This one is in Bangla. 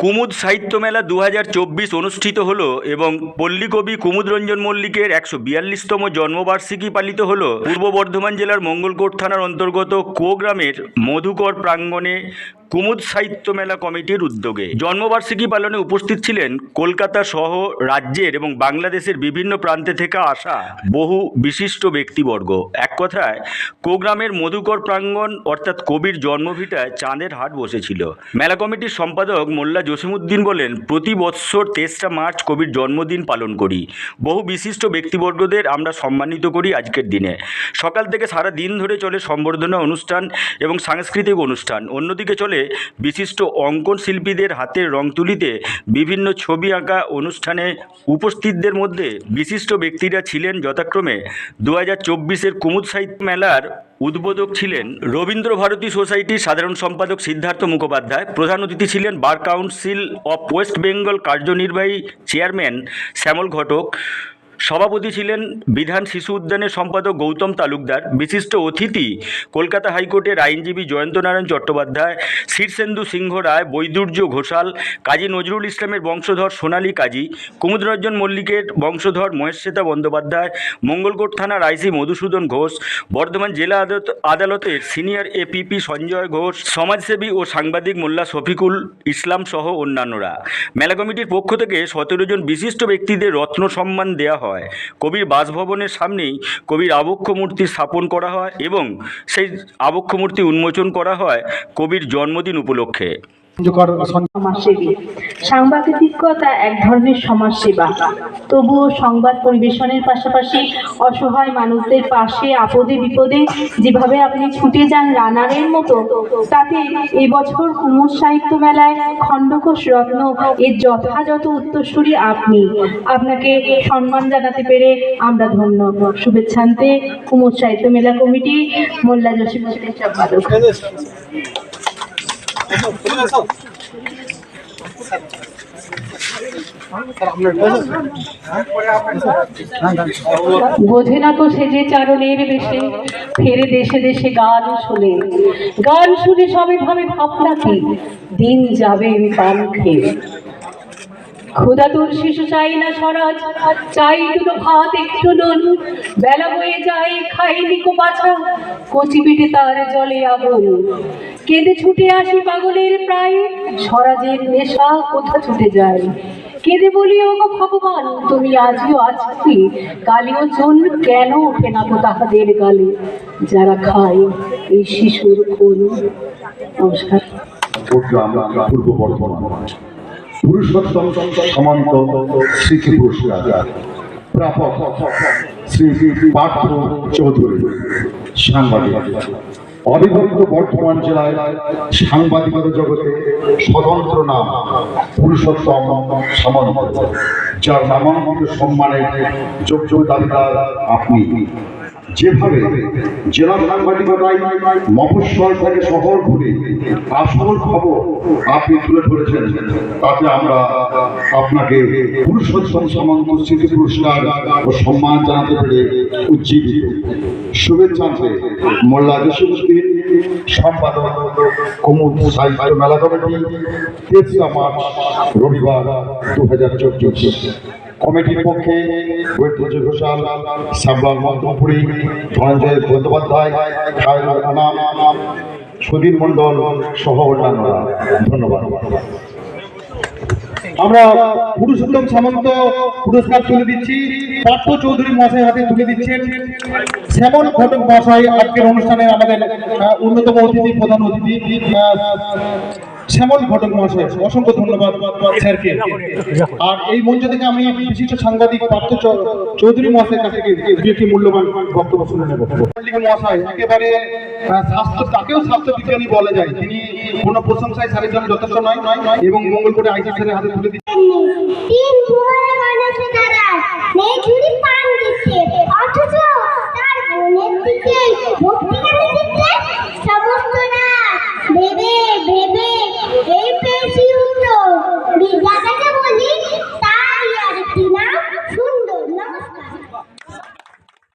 কুমুদ সাহিত্য মেলা দু হাজার চব্বিশ অনুষ্ঠিত হলো এবং পল্লীকবি কুমুদ রঞ্জন মল্লিকের একশো বিয়াল্লিশতম জন্মবার্ষিকী পালিত হলো। পূর্ব বর্ধমান জেলার মঙ্গলকোট থানার অন্তর্গত কুয়োগ্রামের মধুকর প্রাঙ্গণে কুমুদ সাহিত্য মেলা কমিটির উদ্যোগে জন্মবার্ষিকী পালনে উপস্থিত ছিলেন কলকাতা সহ রাজ্যের এবং বাংলাদেশের বিভিন্ন প্রান্তে থেকে আসা বহু বিশিষ্ট ব্যক্তিবর্গ। এক কথায়, কোগ্রামের মধুকর প্রাঙ্গণ অর্থাৎ কবির জন্মভিটায় চাঁদের হাট বসেছিল। মেলা কমিটির সম্পাদক মোল্লা জসিমুদ্দিন বলেন, প্রতি বৎসর তেসরা মার্চ কবির জন্মদিন পালন করি। বহু বিশিষ্ট ব্যক্তিবর্গদের আমরা সম্মানিত করি আজকের দিনে। সকাল থেকে সারা দিন ধরে চলে সম্বর্ধনা অনুষ্ঠান এবং সাংস্কৃতিক অনুষ্ঠান। অন্যদিকে চলে বিশিষ্ট অঙ্কন শিল্পীদের হাতের রং তুলিতে বিভিন্ন ছবি আঁকা অনুষ্ঠানে উপস্থিতদের মধ্যে বিশিষ্ট ব্যক্তিরা ছিলেন যথাক্রমে। দু হাজার চব্বিশের কুমুদ সাহিত্য মেলার উদ্বোধক ছিলেন রবীন্দ্র ভারতী সোসাইটির সাধারণ সম্পাদক সিদ্ধার্থ মুখোপাধ্যায়। প্রধান অতিথি ছিলেন bar council of West Bengal কার্যনির্বাহী চেয়ারম্যান শ্যামল ঘটক। সভাপতি ছিলেন বিধান শিশু উদ্যানের সম্পাদক গৌতম তালুকদার। বিশিষ্ট অতিথি কলকাতা হাইকোর্টের আইনজীবী জয়ন্তনারায়ণ চট্টোপাধ্যায় শীর্ষেন্দু সিংহ রায়, বৈদুর্য ঘোষাল, কাজী নজরুল ইসলামের বংশধর সোনালী কাজী, কুমুদরঞ্জন মল্লিকের বংশধর মহেশ্বেতা বন্দ্যোপাধ্যায়, মঙ্গলকোট থানার আইসি মধুসূদন ঘোষ, বর্ধমান জেলা আদালত- আদালতের সিনিয়র এপিপি সঞ্জয় ঘোষ, সমাজসেবী ও সাংবাদিক মোল্লা শফিকুল ইসলাম সহ অন্যান্যরা। মেলা কমিটির পক্ষ থেকে সতেরো জন বিশিষ্ট ব্যক্তিদের রত্ন সম্মান দেওয়া হয়। কবির বাসভবনের সামনেই কবির আবক্ষ মূর্তি স্থাপন করা হয় এবং সেই আবক্ষ মূর্তি উন্মোচন করা হয় কবির জন্মদিন উপলক্ষে। সমাজসেবী। সাংবাদিকতা এক ধরনের সমাজসেবা। তবুও সংবাদ পরিবেশনের পাশাপাশি অসহায় মানুষদের পাশে আপদে বিপদে যেভাবে আপনি ছুটে যান রানারের মতো তাতে এবছর কুমোর সাহিত্য মেলায় খণ্ডঘোষ রত্ন এর যথাযথ উত্তরসূরি আপনি। আপনাকে সম্মান জানাতে পেরে আমরা ধন্য। শুভেচ্ছান্তে কুমোর সাহিত্য মেলা কমিটি মোল্লা জসিম সম্পাদক। বোঝে না তো সে যে চারণের বেশে, ফেরে দেশে দেশে গান শুনে। গান শুনে সবে ভাবে ভাবনা কি? দিন যাবে পান খেয়ে। ক্ষুদা তোর শিশু চাই না স্বরাজ, চাই দুটো ভাত, একটু নুন। বেলা হয়ে যায়, খাইনি কো বাছা, কচি পিঠে তার জলে আগুন কেঁদে ছুটে আসি পাগলের প্রায়। স্বরাজের নেশা কোথা ছুটে যায়? কেঁদে বলি ও গো ভগবান, তুমি আজও আছো কি কালিও চুন কেন ওঠে না তাহাদের গালে? যারা খায় এই শিশুর খুন নমস্কার। পূর্ব বর্ধমান? পুরুষোত্তম সামন্ত স্মৃতি পুরস্কার প্রাপক শ্রী পার্থ চৌধুরী, সাংবাদিক। অবিভক্ত বর্ধমান জেলায় সাংবাদিকতা জগতে স্বতন্ত্র নাম পুরুষোত্তম সামন্ত, যার নামাঙ্কিত সম্মানের যোগ্য দাবিদার আপনি। যেভাবে জেলা সাংবাদিকতায় মফস্বল থেকে শহর ঘুরে আসল খবর আপনি তুলে ধরেছেন, তাতে আমরা আপনাকে পুরুষোত্তম সামন্ত স্মৃতি পুরস্কার ও সম্মান জানাতে পেরে উজ্জীবিত। শুভেচ্ছান্তে মোল্লা জসিমুদ্দিন সম্পাদক, কুমুদ সাহিত্য মেলা কমিটি, তেসরা মার্চ রবিবার দু হাজার চব্বিশ। কমিটির পক্ষে ঘোষাল ধনঞ্জয় বন্দ্যোপাধ্যায় সহ অন্যান্যরা। ধন্যবাদ। আমরা পুরুষোত্তম সামন্ত পুরস্কার তুলে দিচ্ছি। পার্থ চৌধুরী মহাশয় হাতে তুলে দিচ্ছেন। শ্যামল ঘটক মহাশয় আজকের অনুষ্ঠানে আমাদের অন্যতম অতিথি, প্রধান অতিথি শ্যামল ঘটক মহাশয়, অসংখ্য ধন্যবাদ স্যারকে। আর এই মঞ্চ থেকে আমি বিশিষ্ট সাংবাদিক পার্থ চৌধুরী মহাশয়ের কাছ থেকে একটি মূল্যবান বক্তব্য শুনে নেব। মহাশয়, একেবারে স্বাস্থ্য তাকেও স্বাস্থ্য বিজ্ঞানী বলা যায়। তিনি কোনো প্রশংসায় স্যারের জন্য যথেষ্ট নয় নয় এবং মঙ্গলকোটে আইসি স্যারের হাতে তুলে দিচ্ছেন।